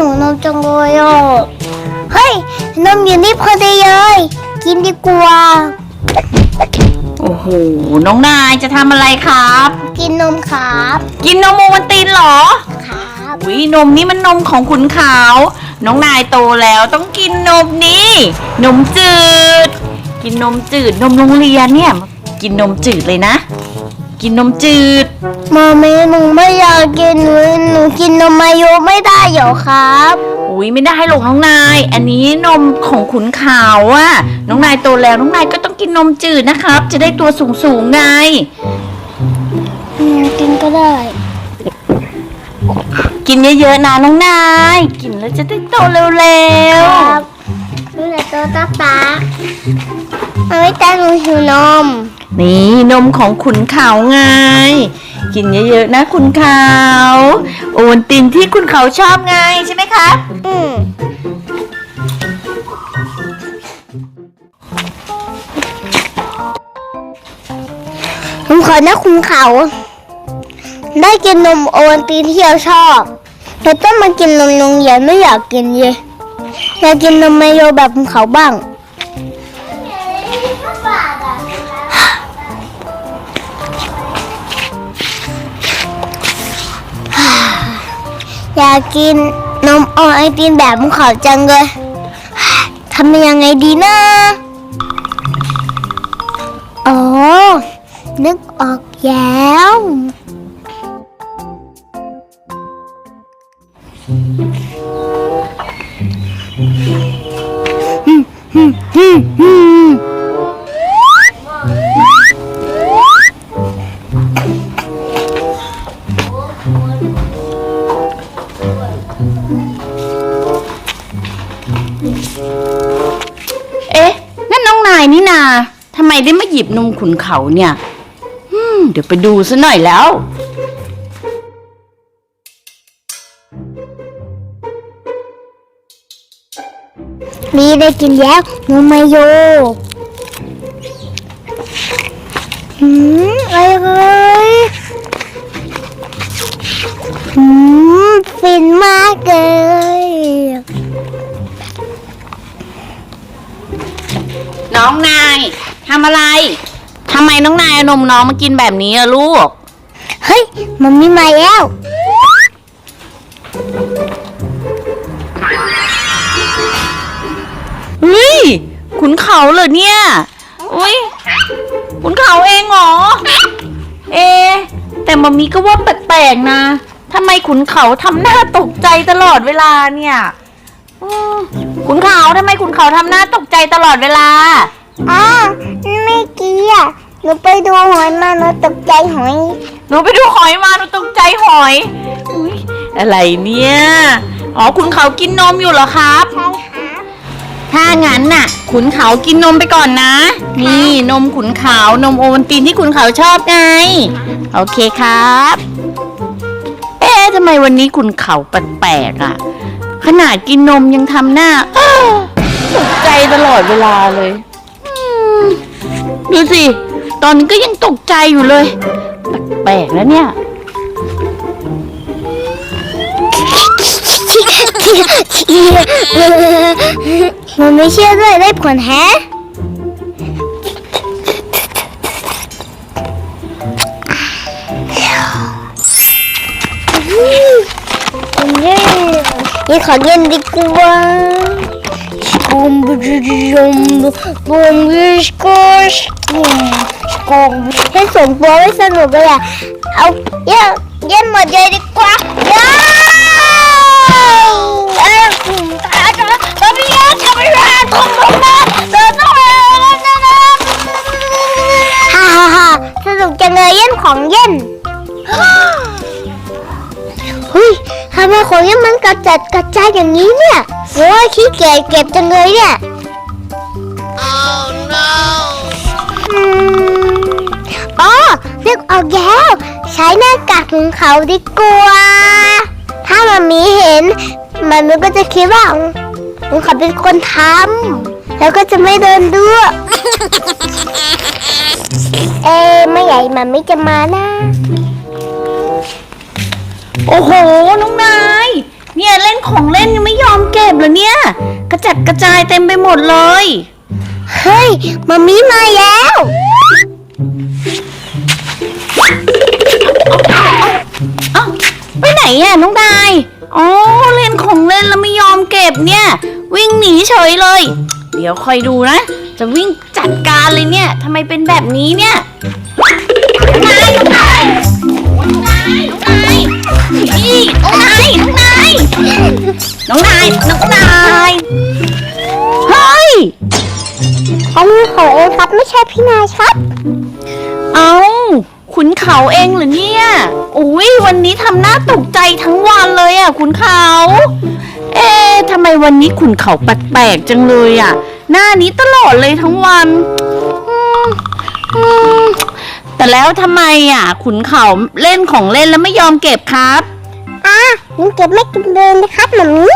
หิวนมจังเลยอะเฮ้ย นมอยู่นี่พอดีเลย กินดีกว่า โอ้โห น้องนายจะทำอะไรครับ กินนมครับ กินนมโมวันตินเหรอ ครับวินมนี่มันนมของขุนขาว น้องนายโตแล้วต้องกินนมนี้ นมจืด กินนมจืด นมโรงเรียนเนี่ย กินนมจืดเลยนะ กินนมจืดมามีหนูไม่อยากกินหนูหนูกินนมมายุไม่ได้เหรอครับอุ้ยไม่ได้หรอกน้องนาย อันนี้นมของขุนขาวอะน้องนายโตแล้วน้องนายก็ต้องกินนมจืดนะครับ จะได้ตัวสูงสูงๆไงอืมกินก็ได้ กินเยอะๆนะน้องนาย กินแล้วจะได้โตเร็วครับดูแต่ตัวตาตามันไม่แต่หนูหิวนมๆ นี่นมของขุนขาวไง กินเยอะๆนะขุนขาวโอนตินที่ขุนเขาชอบไงใช่ไหมคะอืมผมขอนะคุณเขา ได้กินนมโอวัลตินที่เราชอบแต่ต้องมากินนมโรงเรียนไม่อยากกินเยอยากกินนมไมโยแบบภูเขาบ้าง อยากกินนมโอวัลตินแบบภูเขาจังเลยทำยังไงดีนะอ๋อ นึกออกแล้วเายนี่นาทำไมได้มาหยิบนมขุนเขาเนี่ยอืมเดี๋ยวไปดูซะหน่อยแล้ว มีได้กินแล้วนมไมโยหืมอรเลยหืมฟินมากเลย น้องนายทำอะไรทำไมน้องนายเอานมน้องมากินแบบนี้อะลูก เฮ้ยมันมีมาแล้ว เฮ้ย ขุนเขาเหรอเนี่ย อุ้ยขุนเขาเองเหรอ เอะแต่มามีก็ว่าแปลกๆนะทำไมขุนเขาทำหน้าตกใจตลอดเวลาเนี่ย อืม ขุนเขาทำไมขุนเขาทำหน้าตกใจตลอดเวลาอ้าวไม่อกี้อะหนูไปดูหอยมาหนูตกใจหอย หนูไปดูหอยมาหนูตกใจหอยอุ๊ยอะไรเนี่ย อ๋อขุนเขากินนมอยู่เหรอครับ ใช่ค่ะถ้างั้นน่ะ ขุนเขากินนมไปก่อนนะ นี่นมขุนเขานมโอวัลตินที่ขุนเขาชอบไง โอเคครับ เอ๊ะทำไมวันนี้ขุนเขาแปลกๆอะข นาดกินนมยังทำหน้าอ้าตกใจตลอดเวลาเลยอืมดูสิ ตอนนี้ก็ยังตกใจอยู่เลย แปลกๆนะเนี่ย มันไม่เชื่อด้วยได้ผลแฮะ นี่ขอเย็นดีกว่าบุมบุจุมบุมวิสกุสบุมสกุมให้สมตัวไม่สนุกเลยอะเอาเย็นเย็นหมดเลยดีกว่าเย้เอ้ยตาจะทำยังไงทำยังไงทำยังไงเดินต้องไปฮ่าฮ่าฮ่าสนุกจังเลยเย็นของเย็น ทำไมของเนี่ยมันกระจัดกระจายอย่างนี้เนี่ยโอ้ยขี้เกียจเก็บจังเลยเนี่ย oh no อ๋อนึกออกแล้วใช้หน้ากากของเขาดีกว่า ถ้ามันมีเห็น มันมันก็จะคิดว่าของเขาเป็นคนทำแล้วก็จะไม่เดินด้วยเอ๊ะไม่ใหญ่มันไม่จะมานะ โอ้โห น้องนาย เนี่ยเนี่ยเล่นของเล่นยังไม่ยอมเก็บเลยเนี่ย กระจัดกระจายเต็มไปหมดเลย เฮ้ยมามีมาแล้ว เอ้าไปไหนอะน้องนายอ๋อเล่นของเล่นแล้วไม่ยอมเก็บเนี่ย วิ่งหนีเฉยเลย เดี๋ยวคอยดูนะ จะวิ่งจัดการเลยเนี่ยทำไมเป็นแบบนี้เนี่ยน้องนายน้องนายน้องนายน้องนายนี่น้องนายน้องนาย น้องนายน้องนายเฮ้ยอันนี้ของเองครับไม่ใช่พี่นายครับ เอาขุนเขาเองเหรอเนี่ยอุ้ยวันนี้ทำหน้าตกใจทั้งวันเลยอะขุนเขา เอ๊ะทำไมวันนี้ขุนเขาแปลกๆจังเลยอะ หน้านี้ตลอดเลยทั้งวันอืมอืมแต่แล้วทำไมอะ ขุนเขาเล่นของเล่นแล้วไม่ยอมเก็บครับอะ ยังเก็บไม่กินเดินนะครับมามี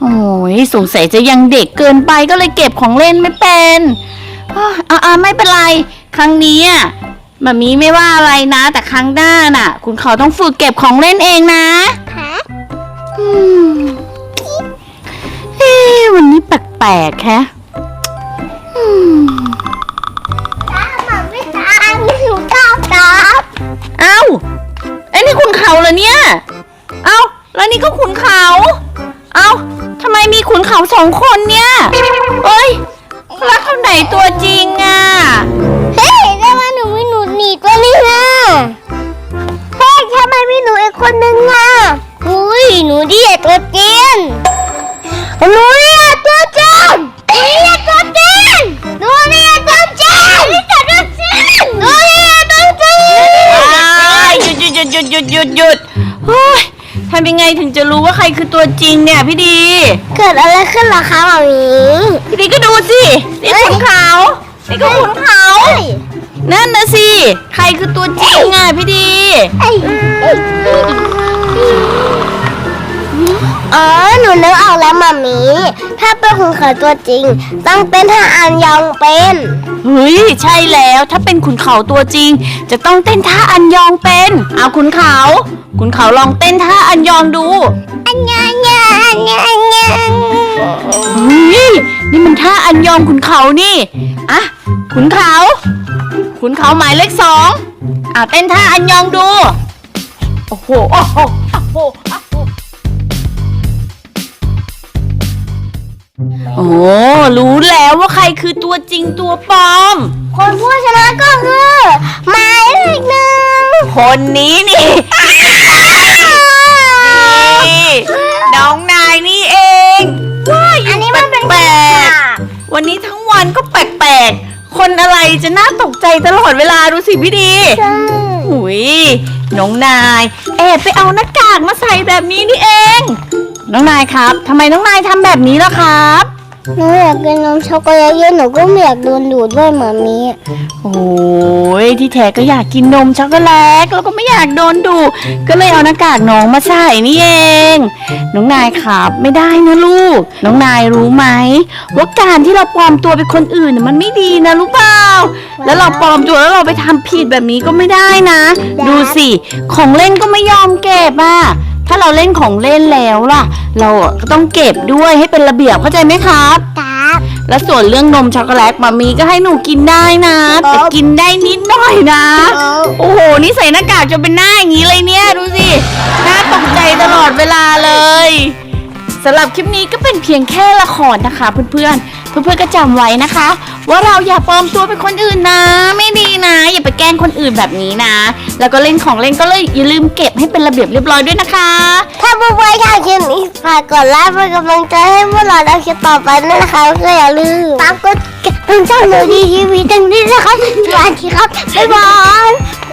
โอ้ยสงสัยจะยังเด็กเกินไปก็เลยเก็บของเล่นไม่เป็นอะอะอะไม่เป็นไร ครั้งนี้อะมามีไม่ว่าอะไรนะ แต่ครั้งหน้าน่ะ คุณเขาต้องฝึกเก็บของเล่นเองนะค่ะอืมเอ๊ะวันนี้แปลกๆแฮะอืมถ้ามาไม่ตายไม่หนูก้าวครับเอ้าไอ้นี่คุณเขาเหรอเนี่ย เอ้า แล้วนี่ก็ขุนเขา เอ้าทำไมมีขุนเขาสองคนเนี่ยเอ้ยแล้วคนไหนตัวจริงอะ เฮ้ยทำไมหนูมีหนูหนีตัวนี้อะเฮ้ยทำไมมีหนูอีกคนนึงอะอุ้ยหนูดีอะตัวจริงหนูดีอะตัวจริงหนูดีอะตัวจริงหนูดีอะตัวจริงหนูดีอะตัวจริงหนูดีอะตัวจริงอ้ายหยุดหยุดหยุดหยุดหยุดหยุดหยุดเฮ้ยทำยังไงถึงจะรู้ว่าใครคือตัวจริงเนี่ยพี่ดี เกิดอะไรขึ้นล่ะคะหมามีพี่ดีก็ดูสินี่ขุนเขานี่ก็ขุนเขา นั่นนะสิ ใครคือตัวจริงอะพี่ดี เออหนูนึกออกแล้วหมามี ถ้าเป็นคุณเขาตัวจริง ต้องเป็นทหารยองเป็น เฮ้ยใช่แล้วถ้าเป็นขุนเขาตัวจริง จะต้องเต้นท่าอันยองเป็นเอาขุนเขาขุนเขาลองเต้นท่าอันยองดูอันยังยังยังยังเฮ้ยนี่มันท่าอันยองขุนเขานี่อะขุนเขาขุนเขาหมายเลขสองอะเต้นท่าอันยองดูโอ้โหโอ้โหโอ้โห โอ้โหโอ้รู้แล้วว่าใครคือตัวจริงตัวปลอม คนผู้ชนะก็คือหมายเลขหนึ่งคนนี้นี่นี่น้องนายนี่เองว้าอันนี้มันเป็นแปลกๆวันนี้ทั้งวันก็แปลกๆ คนอะไรจะน่าตกใจตลอดเวลาดูสิพี่ดีใช่หุยน้องนาย แอบไปเอาหน้ากากมาใส่แบบนี้นี่เอง น้องนายครับทำไมน้องนายทำแบบนี้ล่ะครับ หนูอยากกินนมช็อกโกแลตเยอะหนูก็ไม่อยากโดนดูดด้วยหมามีโอ้ยที่แท้ก็อยากกินนมช็อกโกแลตแล้วก็ไม่อยากโดนดูก็เลยเอาหน้ากากน้องมาใส่นี่เอง น้องนายครับไม่ได้นะลูก น้องนายรู้ไหมว่าการที่เราปลอมตัวเป็นคนอื่นน่ะมันไม่ดีนะรู้เปล่า แล้วเราปลอมตัวแล้วเราไปทำผิดแบบนี้ก็ไม่ได้นะ ดูสิ ของเล่นก็ไม่ยอมเก็บอะ ถ้าเราเล่นของเล่นแล้วล่ะ เราอะก็ต้องเก็บด้วยให้เป็นระเบียบเข้าใจไหมครับ ครับ แล้วส่วนเรื่องนมช็อกโกแลตมามีก็ให้หนูกินได้นะแต่กินได้นิดหน่อยนะ โอ้โห นี่ใส่หน้ากากจนเป็นหน้าอย่างนี้เลยเนี่ย ดูสิน่าตกใจตลอดเวลาเลย สำหรับคลิปนี้ก็เป็นเพียงแค่ละครนะคะเพื่อนๆ เพื่อนๆก็จำไว้นะคะ ว่าเราอย่าปลอมตัวเป็นคนอื่นนะ ไม่ดีนะ อย่าไปแกล้งคนอื่นแบบนี้นะ แล้วก็เล่นของเล่นก็เลยอย่าลืมเก็บให้เป็นระเบียบเรียบร้อยด้วยนะคะ ถ้าเพื่อนๆชอบคลิปนี้ฝากกดไลค์เป็นกำลังใจให้พวกเราในคลิปต่อไปด้วยนะคะก็อย่าลืมฝากกดติดตามช่องหนูดีทีวีตรงนี้นะครับสวัสดีครับบ๊ายบาย